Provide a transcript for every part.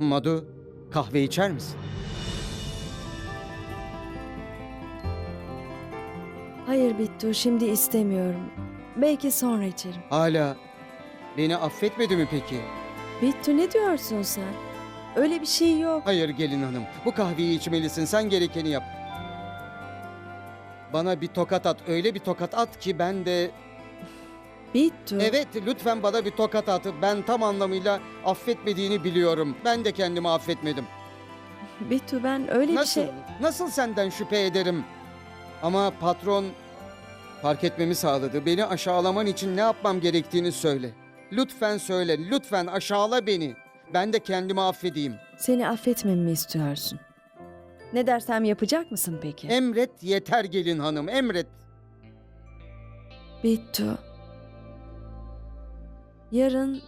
Madu, kahve içer misin? Hayır Bittu, şimdi istemiyorum. Belki sonra içerim. Hala beni affetmedi mi peki? Bittu ne diyorsun sen? Öyle bir şey yok. Hayır gelin hanım, bu kahveyi içmelisin. Sen gerekeni yap. Bana bir tokat at, öyle bir tokat at ki ben de... Bittu. Evet, lütfen bana bir tokat at. Ben tam anlamıyla affetmediğini biliyorum. Ben de kendimi affetmedim. Bittu ben öyle Nasıl? bir şey... Nasıl senden şüphe ederim? Ama patron fark etmemi sağladı. Beni aşağılaman için ne yapmam gerektiğini söyle. Lütfen söyle, lütfen aşağıla beni. Ben de kendimi affedeyim. Seni affetmemi istiyorsun. Ne dersem yapacak mısın peki? Emret yeter gelin hanım, emret. Bittu. Yarın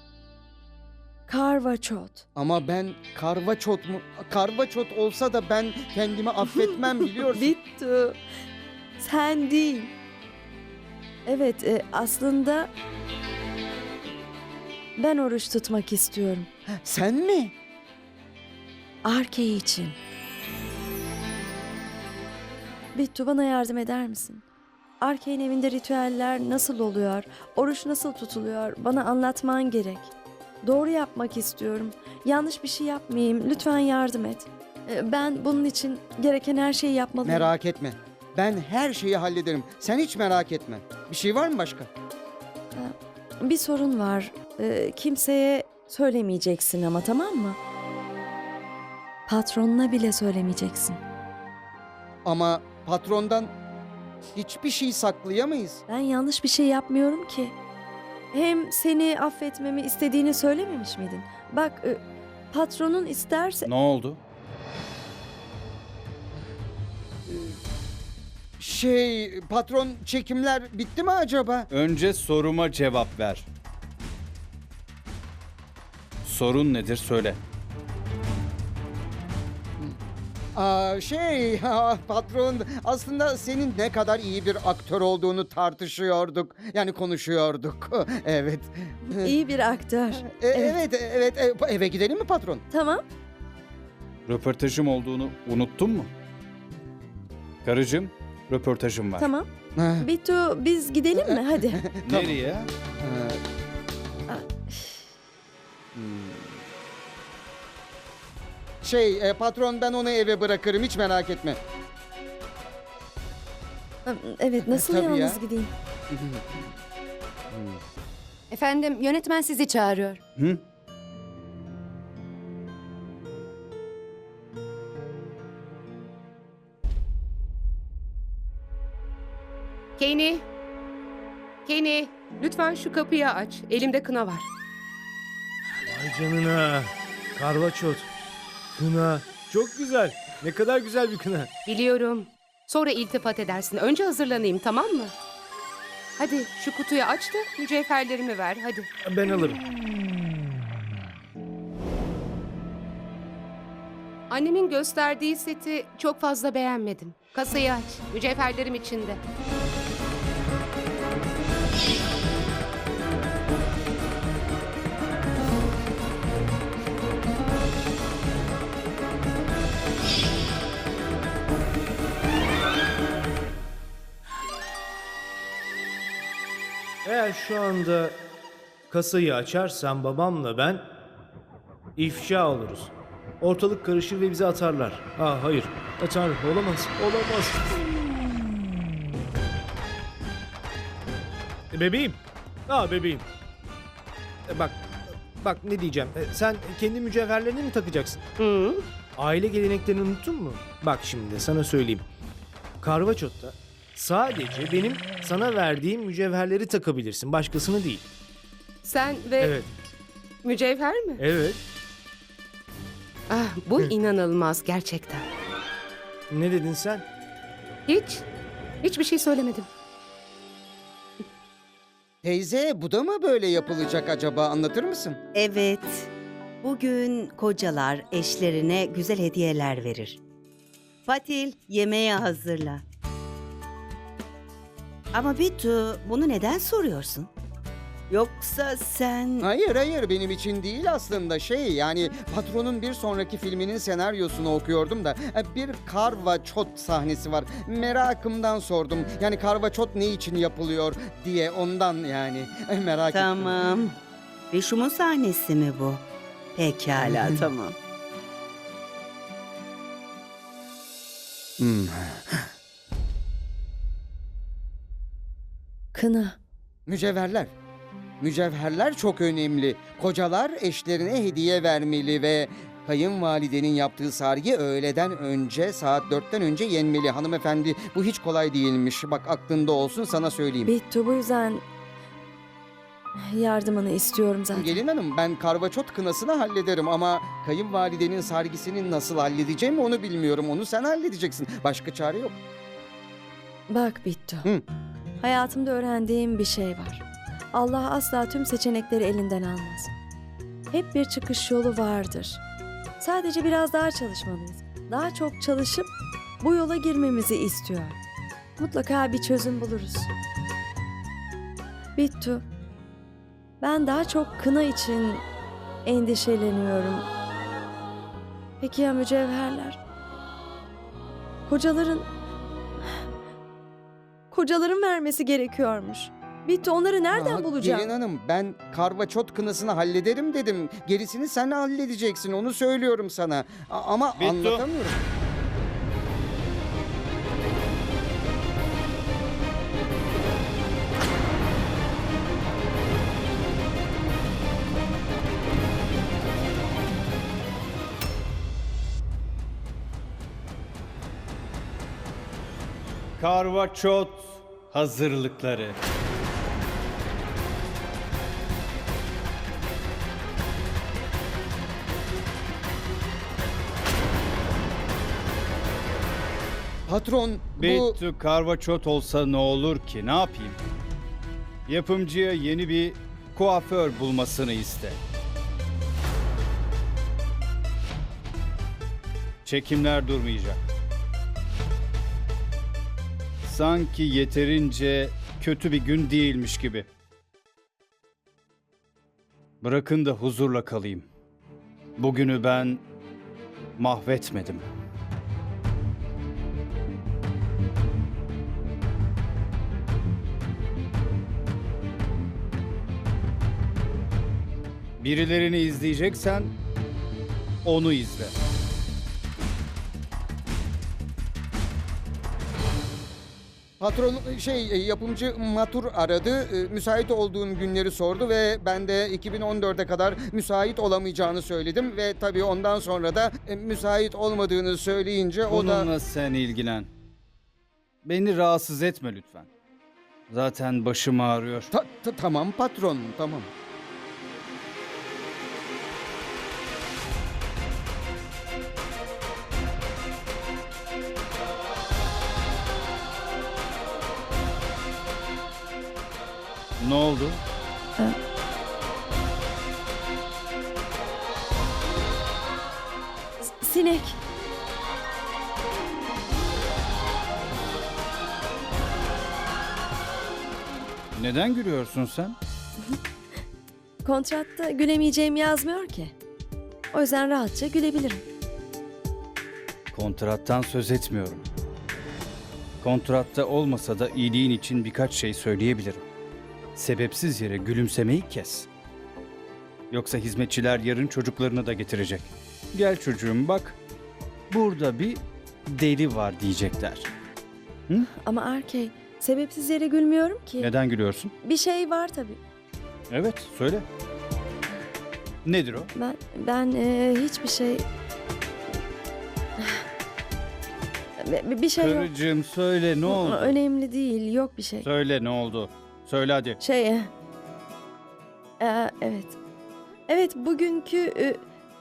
Karvaçot. Ama ben karvaçot mu? Karvaçot olsa da ben kendimi affetmem biliyorsun. Bittu. Sen değil. Evet e, aslında ben oruç tutmak istiyorum. Sen mi? Arke için. Bittu bana yardım eder misin? Arke'nin evinde ritüeller nasıl oluyor? Oruç nasıl tutuluyor? Bana anlatman gerek. Doğru yapmak istiyorum. Yanlış bir şey yapmayayım. Lütfen yardım et. E, Ben bunun için gereken her şeyi yapmalıyım. Merak etme. Ben her şeyi hallederim. Sen hiç merak etme. Bir şey var mı başka? Bir sorun var. Ee, kimseye söylemeyeceksin ama tamam mı? Patronuna bile söylemeyeceksin. Ama patrondan hiçbir şey saklayamayız. Ben yanlış bir şey yapmıyorum ki. Hem seni affetmemi istediğini söylememiş miydin? Bak e, patronun isterse... Ne oldu? Şey, patron çekimler bitti mi acaba? Önce soruma cevap ver. Sorun nedir söyle. Aa, şey, patron aslında senin ne kadar iyi bir aktör olduğunu tartışıyorduk. Yani konuşuyorduk. evet. iyi bir aktör. E, evet, evet. E, eve gidelim mi patron? Tamam. Röportajım olduğunu unuttun mu? Karıcığım, röportajım var. Tamam. Bitu biz gidelim mi? Hadi. Nereye? Hmm. Şey, e, patron ben onu eve bırakırım hiç merak etme. Evet nasıl Tabii yalnız ya. gideyim? Efendim yönetmen sizi çağırıyor. Hı? Kenny. Kenny, lütfen şu kapıyı aç. Elimde kına var. Ay canına. Karvaçot. Kına. Çok güzel. Ne kadar güzel bir kına. Biliyorum. Sonra iltifat edersin. Önce hazırlanayım, tamam mı? Hadi şu kutuyu aç da mücevherlerimi ver. Hadi. Ben alırım. Annemin gösterdiği seti çok fazla beğenmedim. Kasayı aç. Mücevherlerim içinde. Eğer şu anda kasayı açarsan babamla ben ifşa oluruz. Ortalık karışır ve bizi atarlar. Aa hayır. Atar. Olamaz. Olamaz. E, Bebeğim. Aa bebeğim. E, Bak. Bak ne diyeceğim. E, Sen kendi mücevherlerini mi takacaksın? Hı? Aile geleneklerini unuttun mu? Bak şimdi sana söyleyeyim. Karvaçot'ta sadece benim sana verdiğim mücevherleri takabilirsin. Başkasını değil. Sen ve Evet. mücevher mi? Evet. Ah, bu inanılmaz gerçekten. Ne dedin sen? Hiç, hiçbir şey söylemedim. Teyze bu da mı böyle yapılacak acaba anlatır mısın? Evet. Bugün kocalar eşlerine güzel hediyeler verir. Patil yemeğe hazırla. Ama Bitu bunu neden soruyorsun? Yoksa sen... Hayır hayır benim için değil aslında şey yani patronun bir sonraki filminin senaryosunu okuyordum da e, bir karvaçot sahnesi var. Merakımdan sordum. Yani karvaçot ne için yapılıyor diye ondan yani merak ettim. Tamam. Rişum'un sahnesi mi bu? Pekala tamam. Hmm. Kına. Mücevherler. Mücevherler çok önemli. Kocalar eşlerine hediye vermeli ve kayınvalidenin yaptığı sargı öğleden önce saat dörtten önce yenmeli. Hanımefendi bu hiç kolay değilmiş. Bak aklında olsun sana söyleyeyim. Bittu bu yüzden yardımını istiyorum zaten. Gelin hanım ben karvaçot kınasını hallederim ama kayınvalidenin sargisini nasıl halledeceğim onu bilmiyorum. Onu sen halledeceksin. Başka çare yok. Bak Bittu. Hı. Hayatımda öğrendiğim bir şey var. Allah asla tüm seçenekleri elinden almaz. Hep bir çıkış yolu vardır. Sadece biraz daha çalışmalıyız. Daha çok çalışıp bu yola girmemizi istiyor. Mutlaka bir çözüm buluruz. Bittu. Ben daha çok kına için endişeleniyorum. Peki ya mücevherler? Kocaların kocaların vermesi gerekiyormuş. Bitti onları nereden Aa, bulacağım? Gelin hanım ben karvaçot kınasını hallederim dedim. Gerisini sen halledeceksin onu söylüyorum sana. A- ama Bittu. anlatamıyorum. Karvaçot hazırlıkları. Patron bu... Bittu karvaçot olsa ne olur ki? Ne yapayım? Yapımcıya yeni bir kuaför bulmasını iste. Çekimler durmayacak. Sanki yeterince kötü bir gün değilmiş gibi. Bırakın da huzurla kalayım. Bugünü ben mahvetmedim. Birilerini izleyeceksen onu izle. Patron şey e, yapımcı Matur aradı. E, Müsait olduğum günleri sordu ve ben de 2014'e kadar müsait olamayacağını söyledim ve tabii ondan sonra da e, müsait olmadığını söyleyince o da Bununla sen ilgilen. Beni rahatsız etme lütfen. Zaten başım ağrıyor. Ta- ta- tamam patron tamam. Ne oldu? Sinek. Neden gülüyorsun sen? Kontratta gülemeyeceğim yazmıyor ki. O yüzden rahatça gülebilirim. Kontrattan söz etmiyorum. Kontratta olmasa da iyiliğin için birkaç şey söyleyebilirim. Sebepsiz yere gülümsemeyi kes. Yoksa hizmetçiler yarın çocuklarını da getirecek. Gel çocuğum bak. Burada bir deli var diyecekler. Ama Arkey, sebepsiz yere gülmüyorum ki. Neden gülüyorsun? Bir şey var tabii. Evet söyle. Nedir o? Ben ben e, hiçbir şey Bir- bir şey yok. Karıcığım söyle ne oldu? Önemli değil, yok bir şey. Söyle ne oldu? Söyle hadi. Şey, e, e, evet. Evet, bugünkü e,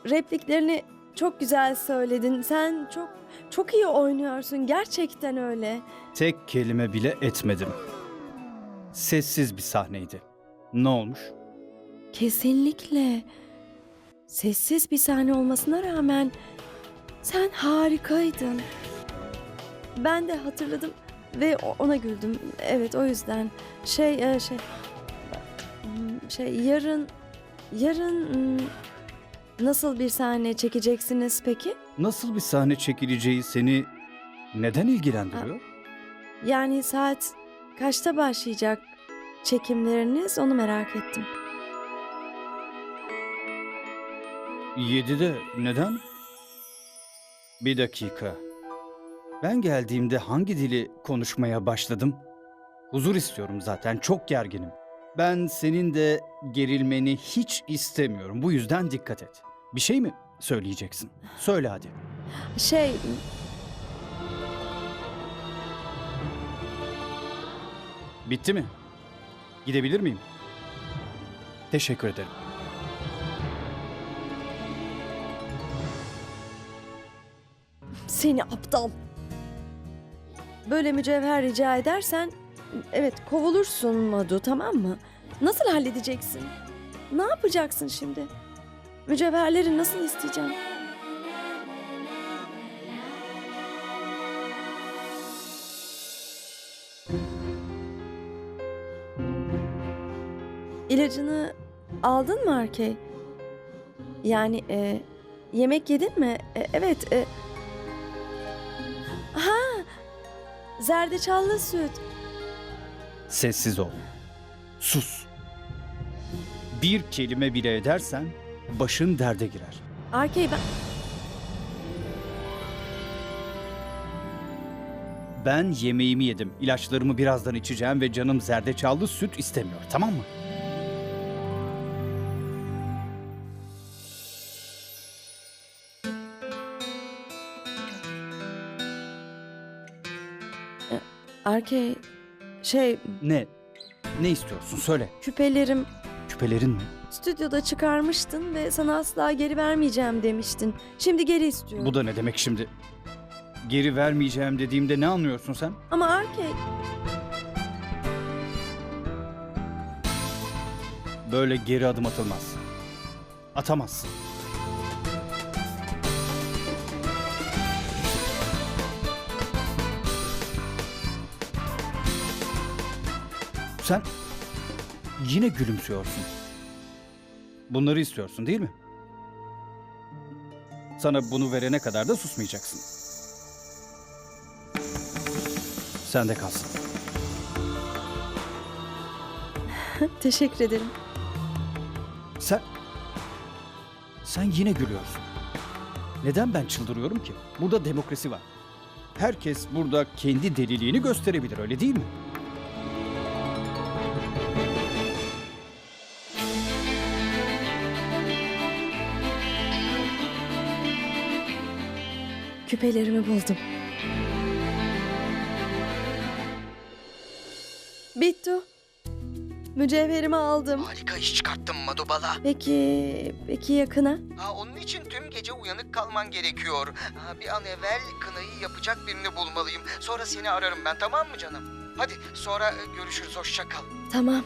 repliklerini çok güzel söyledin. Sen çok çok iyi oynuyorsun. Gerçekten öyle. Tek kelime bile etmedim. Sessiz bir sahneydi. Ne olmuş? Kesinlikle. Sessiz bir sahne olmasına rağmen sen harikaydın. Ben de hatırladım ve ona güldüm. Evet o yüzden şey e, şey şey yarın yarın hmm, nasıl bir sahne çekeceksiniz peki? Nasıl bir sahne çekileceği seni neden ilgilendiriyor? Yani saat kaçta başlayacak çekimleriniz onu merak ettim. 7'de neden? Bir dakika. Ben geldiğimde hangi dili konuşmaya başladım? Huzur istiyorum zaten, çok gerginim. Ben senin de gerilmeni hiç istemiyorum. Bu yüzden dikkat et. Bir şey mi söyleyeceksin? Söyle hadi. Şey Bitti mi? Gidebilir miyim? Teşekkür ederim. seni aptal. Böyle mücevher rica edersen evet kovulursun Madu tamam mı? Nasıl halledeceksin? Ne yapacaksın şimdi? Mücevherleri nasıl isteyeceğim? İlacını aldın mı Arkey? Yani e, yemek yedin mi? E, evet. E, ha, zerdeçallı süt. Sessiz ol. Sus. Bir kelime bile edersen başın derde girer. Arkey ben... Ben yemeğimi yedim. İlaçlarımı birazdan içeceğim ve canım zerdeçallı süt istemiyor. Tamam mı? Arkey şey Ne? Ne istiyorsun? Söyle. küpelerim Küpelerin mi? stüdyoda çıkarmıştın ve sana asla geri vermeyeceğim demiştin. Şimdi geri istiyorum. Bu da ne demek şimdi? Geri vermeyeceğim dediğimde ne anlıyorsun sen? Ama Arkey Böyle geri adım atılmaz. Atamazsın. Sen yine gülümsüyorsun. Bunları istiyorsun değil mi? Sana bunu verene kadar da susmayacaksın. Sen de kalsın. teşekkür ederim. Sen... Sen yine gülüyorsun. Neden ben çıldırıyorum ki? Burada demokrasi var. Herkes burada kendi deliliğini gösterebilir öyle değil mi? Küpelerimi buldum. Bittu. Mücevherimi aldım. Harika iş çıkarttın Madubala. Peki, peki yakına? Ha, onun için tüm gece uyanık kalman gerekiyor. Ha, bir an evvel kınayı yapacak birini bulmalıyım. Sonra seni ararım ben tamam mı canım? Hadi sonra e, görüşürüz hoşça kal. Tamam.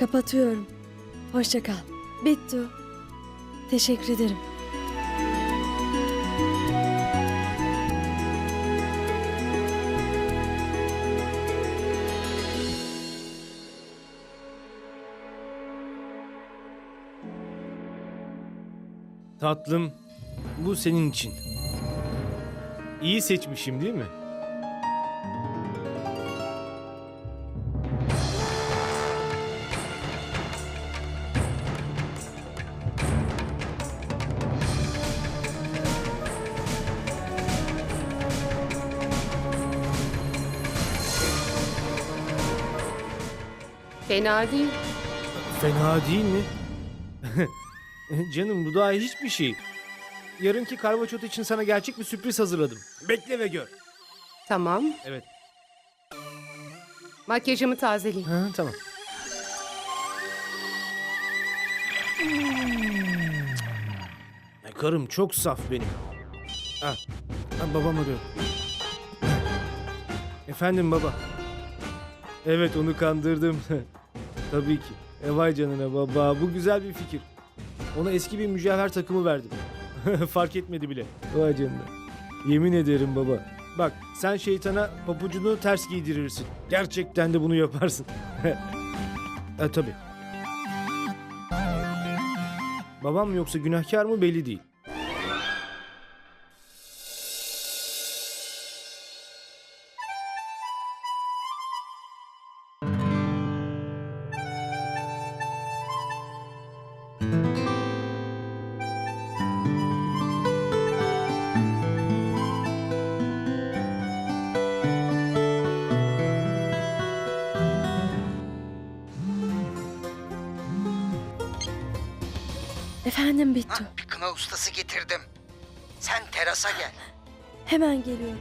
Kapatıyorum. Hoşça kal. Bittu. Teşekkür ederim. Tatlım, bu senin için. İyi seçmişim değil mi? Fena değil. Fena değil mi? Canım bu daha hiçbir şey. Yarınki karvaçot için sana gerçek bir sürpriz hazırladım. Bekle ve gör. Tamam. Evet. Makyajımı tazeleyeyim. Ha, tamam. Ay, Karım çok saf benim. Ha, ha, babam arıyor. Efendim baba. Evet onu kandırdım. Tabii ki. E vay canına baba bu güzel bir fikir. Ona eski bir mücevher takımı verdim. Fark etmedi bile. Vay canına. Yemin ederim baba. Bak sen şeytana papucunu ters giydirirsin. Gerçekten de bunu yaparsın. e tabi. Babam yoksa günahkar mı belli değil. Ustası getirdim. Sen terasa gel. Hemen geliyorum.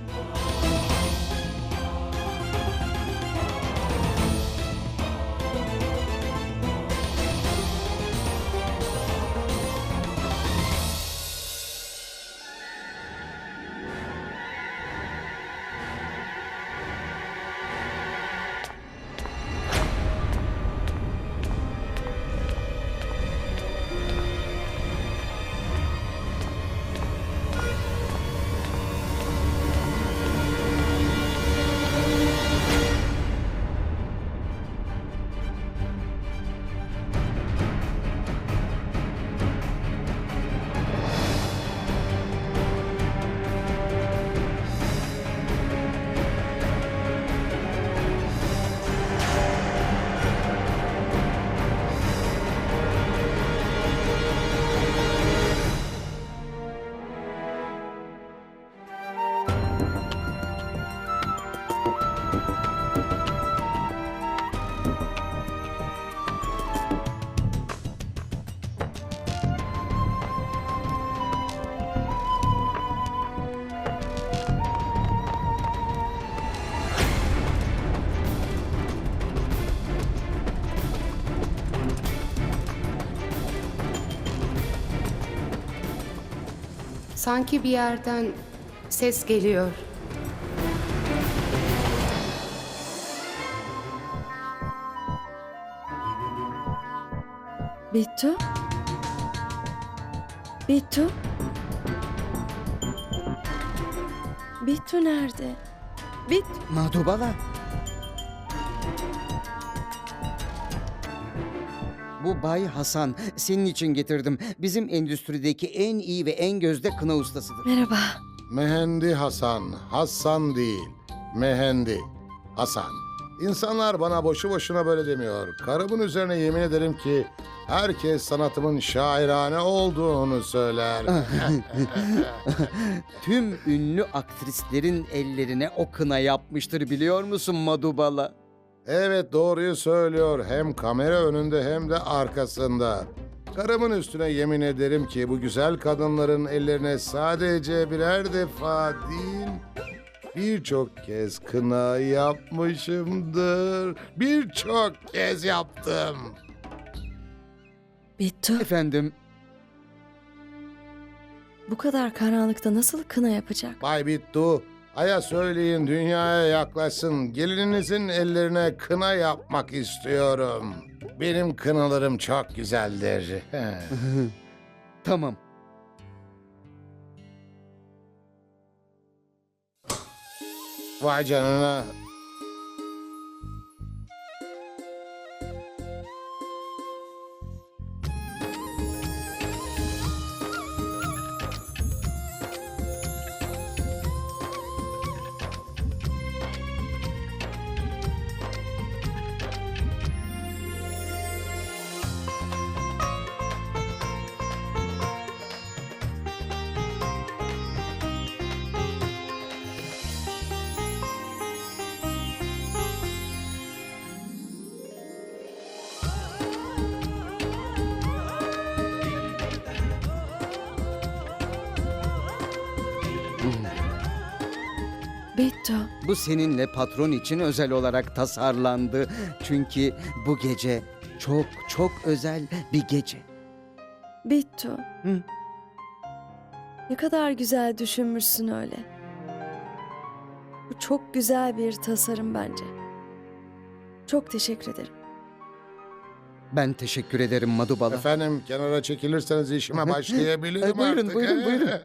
Sanki bir yerden ses geliyor. Bittu? Bittu? Bittu nerede? Bit Madubala. Bu Bay Hasan. Senin için getirdim. Bizim endüstrideki en iyi ve en gözde kına ustasıdır. merhaba. Mehendi Hasan, Hasan değil. Mehendi, Hasan. İnsanlar bana boşu boşuna böyle demiyor. Karımın üzerine yemin ederim ki herkes sanatımın şairane olduğunu söyler. Tüm ünlü aktrislerin ellerine o kına yapmıştır biliyor musun Madubala? Evet doğruyu söylüyor. Hem kamera önünde hem de arkasında. Karımın üstüne yemin ederim ki bu güzel kadınların ellerine sadece birer defa değil, birçok kez kına yapmışımdır. Birçok kez yaptım. Bittu Efendim, bu kadar karanlıkta nasıl kına yapacak? Bay Bittu, Aya söyleyin dünyaya yaklaşsın. Gelininizin ellerine kına yapmak istiyorum. Benim kınalarım çok güzeldir. tamam. Vay canına. Bittu Bu seninle patron için özel olarak tasarlandı. Çünkü bu gece çok çok özel bir gece. Bittu. Hı. Ne kadar güzel düşünmüşsün öyle. Bu çok güzel bir tasarım bence. Çok teşekkür ederim. Ben teşekkür ederim Madubala. Efendim kenara çekilirseniz işime başlayabilirim E, buyurun, artık. buyurun, buyurun.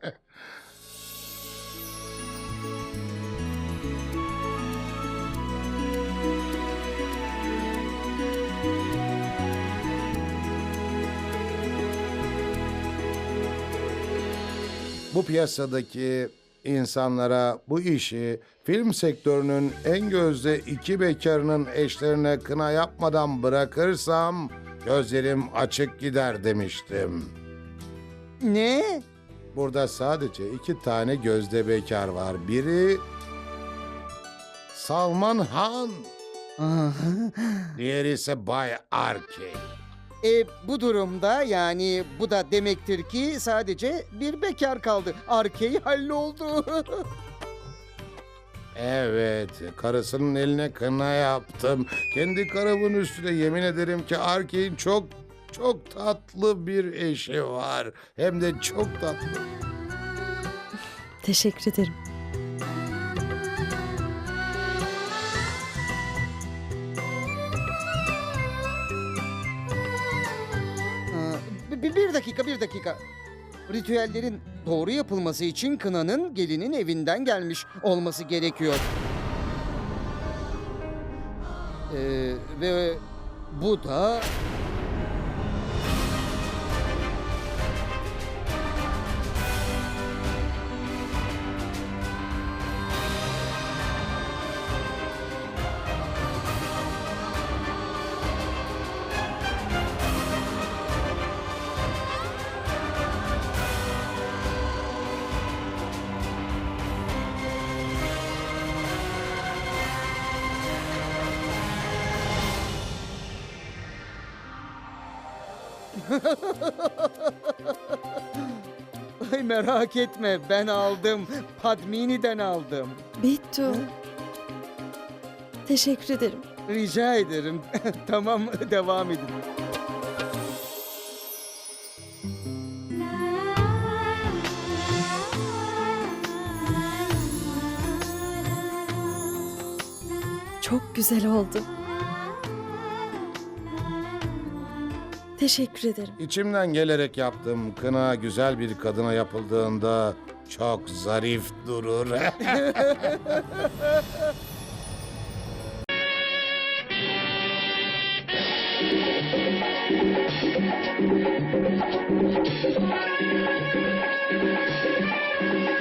Bu piyasadaki insanlara bu işi film sektörünün en gözde iki bekarının eşlerine kına yapmadan bırakırsam gözlerim açık gider demiştim. Ne? Burada sadece iki tane gözde bekar var. Biri Salman Han, diğeri ise Bay Arke. E, bu durumda yani bu da demektir ki sadece bir bekar kaldı. Arkey halloldu. Evet, karısının eline kına yaptım. Kendi karımın üstüne yemin ederim ki Arke'nin çok çok tatlı bir eşi var. Hem de çok tatlı. Teşekkür ederim. Bir, dakika, bir dakika. Ritüellerin doğru yapılması için kınanın gelinin evinden gelmiş olması gerekiyor. Ee, ve bu da... merak etme ben aldım. Padmini'den aldım. Bittu. Teşekkür ederim. Rica ederim. tamam devam edin. Çok güzel oldu. Teşekkür ederim. İçimden gelerek yaptım. Kına güzel bir kadına yapıldığında çok zarif durur.